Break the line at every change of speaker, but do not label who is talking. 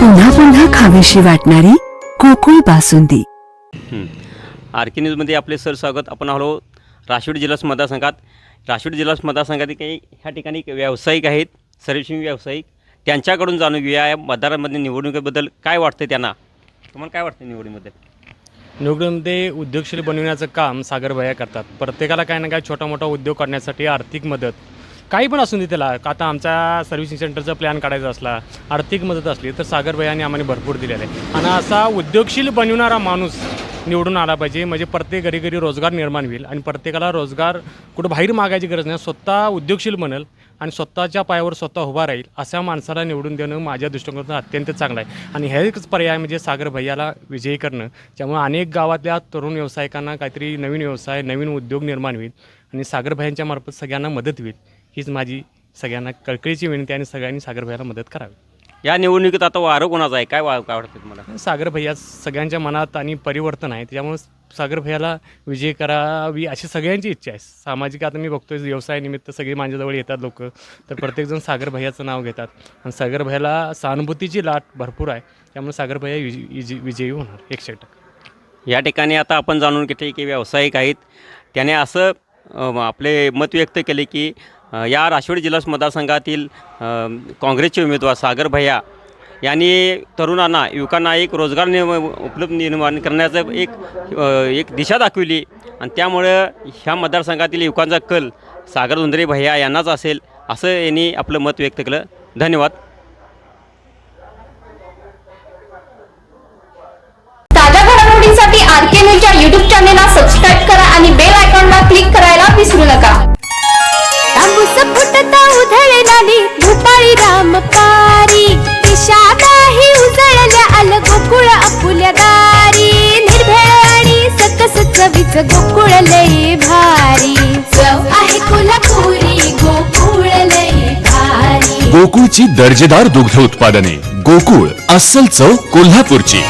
पुन्हा पुन्हा खावीशी वाटणारी गोकुळ बासुंदी.
आर के न्यूजमध्ये आपले सर स्वागत. आपण आलो राशिवड जिल्हा मतदारसंघात. राशिवड जिल्हा मतदारसंघातील काही ह्या ठिकाणी व्यावसायिक आहेत. सर्व्हिसिंग व्यावसायिक. त्यांच्याकडून जाणून घेऊया या मतदारांमध्ये निवडणुकीबद्दल काय वाटतं त्यांना? तुम्हाला काय वाटतं निवडणुकीबद्दल
निवडणुकीमध्ये उद्योगशील बनविण्याचं काम सागरभया करतात. प्रत्येकाला काही ना काही छोटा मोठा उद्योग करण्यासाठी आर्थिक मदत काही पण असून दे त्याला. आता आमचा सर्व्हिसिंग सेंटरचा प्लॅन काढायचा असला आर्थिक मदत असली तर सागरभयाने आम्हाला भरपूर दिलेलं. आहे आणि असा उद्योगशील बनवणारा माणूस निवडून आला पाहिजे. म्हणजे प्रत्येक घरी घरी रोजगार निर्माण होईल आणि प्रत्येकाला रोजगार कुठं बाहेर मागायची गरज नाही. स्वतः उद्योगशील बनेल आणि स्वतःच्या पायावर स्वतः उभा राहील अशा माणसाला निवडून देणं माझ्या दृष्टिकोनातून अत्यंत चांगलं आहे. आणि हेच पर्याय म्हणजे सागर भैयाला विजयी करणं. त्यामुळे अनेक गावातल्या तरुण व्यावसायिकांना काहीतरी नवीन व्यवसाय नवीन उद्योग निर्माण होईल आणि सागर भैयांच्या मार्फत सगळ्यांना मदत होईल. हीच माझी सगळ्यांना कळकळीची विनंती आहे आणि सगळ्यांनी सागर भैयाला मदत करावी.
या निवडणुकीत आता वारं कोणाचं आहे? काय वा काय वाटतं तुम्हाला?
सागर भैया सगळ्यांच्या मनात आणि परिवर्तन आहे. त्याच्यामुळे सागर भैयाला विजय करावी अशी सगळ्यांची इच्छा आहे. सामाजिक आता मी बघतोय व्यवसायानिमित्त सगळे माझ्याजवळ येतात लोक. तर प्रत्येकजण सागर भैयाचं नाव घेतात. आणि सागर भैयाला सहानुभूतीची लाट भरपूर आहे. त्यामुळे सागर भैया विजयी होणार एकशे टक्के.
या ठिकाणी आता आपण जाणून घेतले की व्यावसायिक आहेत. त्याने असं आपले मत व्यक्त केले की या राशिवड जिल्हा मतदारसंघातील काँग्रेसचे उमेदवार सागर भैया यांनी तरुणांना युवकांना एक रोजगार निर्म उपलब्ध निर्माण करण्याचं एक एक दिशा दाखविली. आणि त्यामुळं ह्या मतदारसंघातील युवकांचा कल सागर धुंदरे भैया यांनाच असेल असं यांनी आपलं मत व्यक्त केलं. धन्यवाद.
ताज्या घडामोडींसाठी आर के न्यूजच्या युट्यूब चॅनेलला
तांबूस उधळणारी भूपाळी राम पारी दिशा नाही उजळल्या आल गोकुळ आपुल्या दारी. निर्भेळ आणि सकस चवीच गोकुळ लई भारी. चव आहे कोल्हापुरी गोकुळ लई भारी.
गोकुळची दर्जेदार दुग्ध उत्पादने. गोकुळ अस्सल चव कोल्हापूरची.